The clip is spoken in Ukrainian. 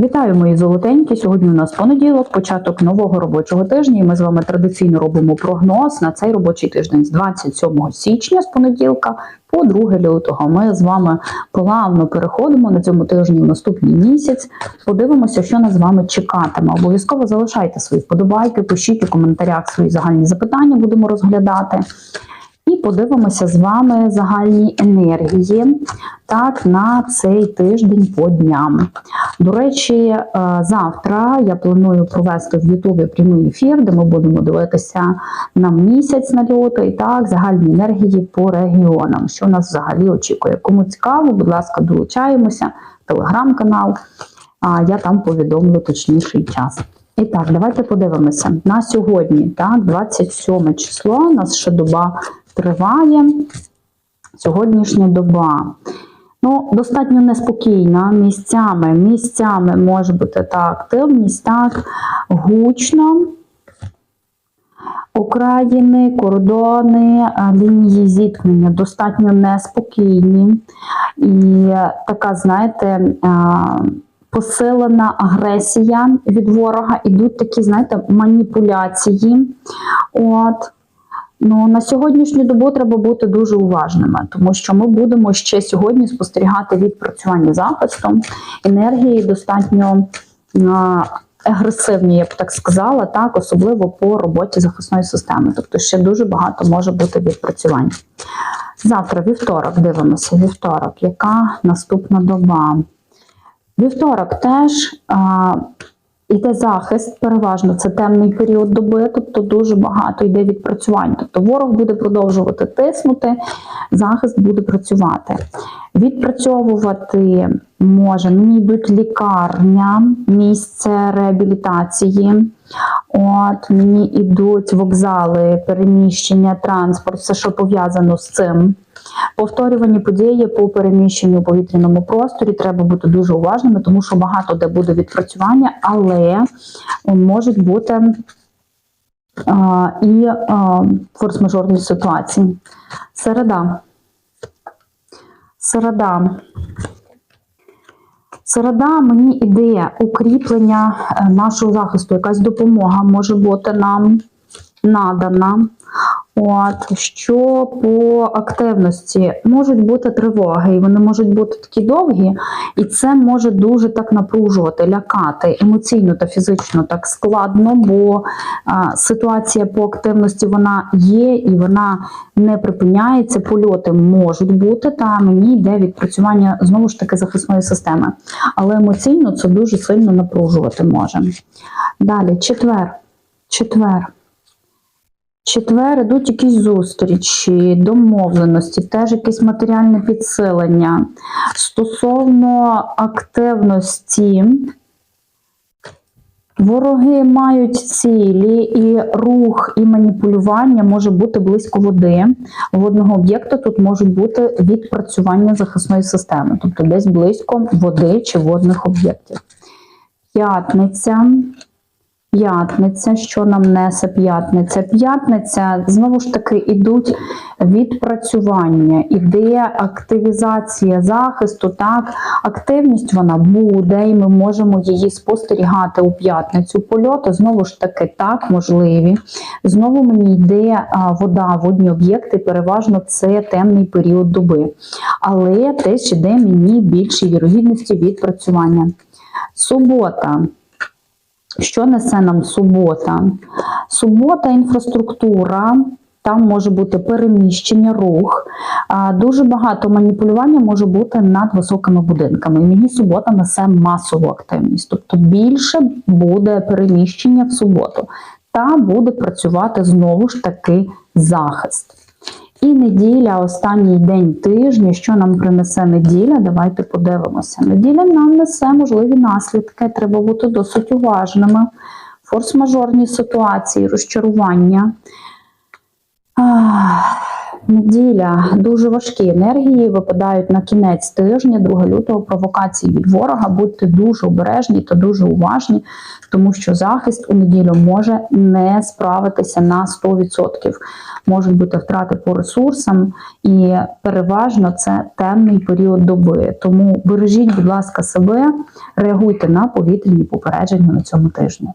Вітаю, мої золотенькі. Сьогодні у нас понеділок, початок нового робочого тижня. І ми з вами традиційно робимо прогноз на цей робочий тиждень з 27 січня з понеділка по 2 лютого. Ми з вами плавно переходимо на цьому тижні в наступний місяць. Подивимося, що нас з вами чекатиме. Обов'язково залишайте свої вподобайки, пишіть у коментарях свої загальні запитання, будемо розглядати. І подивимося з вами загальні енергії так, на цей тиждень по дням. До речі, е, завтра я планую провести в Ютубі прямий ефір, де ми будемо дивитися на місяць на лютий, так, загальні енергії по регіонам. Що нас взагалі очікує? Кому цікаво, будь ласка, долучаємося, телеграм-канал, я там повідомлю точніший час. І так, давайте подивимося. На сьогодні, так, 27 число, у нас ще доба триває. Сьогоднішня доба. Ну, достатньо неспокійна місцями. Місцями може бути та активність, так, гучно. Окраїни, кордони, е, лінії зіткнення достатньо неспокійні. І така, знаєте, е, посилена агресія від ворога, ідуть такі, знаєте, маніпуляції. От. Ну, на сьогоднішню добу треба бути дуже уважними, тому що ми будемо ще сьогодні спостерігати відпрацювання захисту. Енергії достатньо а, агресивні, я б так сказала, так, особливо по роботі захисної системи. Тобто ще дуже багато може бути відпрацювань. Завтра, вівторок, дивимося, вівторок, яка наступна доба? Вівторок теж. А, Іде захист, переважно це темний період доби, тобто дуже багато йде відпрацювань. Тобто ворог буде продовжувати тиснути, захист буде працювати. Відпрацьовувати може, мені йдуть лікарня, місце реабілітації. От мені йдуть вокзали, переміщення, транспорт, все, що пов'язано з цим. Повторювані події по переміщенню у повітряному просторі треба бути дуже уважними, тому що багато де буде відпрацювання, але можуть бути а, і форс-мажорні ситуації. Середа. Середа. Середа мені ідея укріплення е, нашого захисту, якась допомога може бути нам надана. От, що по активності можуть бути тривоги, і вони можуть бути такі довгі, і це може дуже так напружувати, лякати емоційно та фізично так складно, бо а, ситуація по активності вона є і вона не припиняється. Польоти можуть бути, та мені йде відпрацювання знову ж таки захисної системи. Але емоційно це дуже сильно напружувати може. Далі, четвер. Четвер. Четвер ідуть якісь зустрічі, домовленості, теж якесь матеріальне підсилення. Стосовно активності, вороги мають цілі, і рух, і маніпулювання може бути близько води. Водного об'єкта тут можуть бути відпрацювання захисної системи, тобто десь близько води чи водних об'єктів. П'ятниця. П'ятниця, що нам несе п'ятниця? П'ятниця знову ж таки ідуть відпрацювання, іде активізація захисту. Так, активність вона буде, і ми можемо її спостерігати у п'ятницю. Польоти знову ж таки так можливі. Знову мені йде вода, водні об'єкти, переважно це темний період доби. Але теж іде мені більше вірогідності відпрацювання. Субота. Що несе нам субота? Субота, інфраструктура, там може бути переміщення, рух. Дуже багато маніпулювання може бути над високими будинками. І мені субота несе масову активність. Тобто більше буде переміщення в суботу. Та буде працювати знову ж таки захист. І неділя, останній день тижня, що нам принесе неділя, давайте подивимося. Неділя нам несе можливі наслідки, треба бути досить уважними. Форс-мажорні ситуації, розчарування. Ах, Неділя дуже важкі енергії випадають на кінець тижня, 2 лютого, провокації від ворога. Будьте дуже обережні та дуже уважні, тому що захист у неділю може не справитися на 100%. Можуть бути втрати по ресурсам, і переважно це темний період доби. Тому бережіть, будь ласка, себе, реагуйте на повітряні попередження на цьому тижні.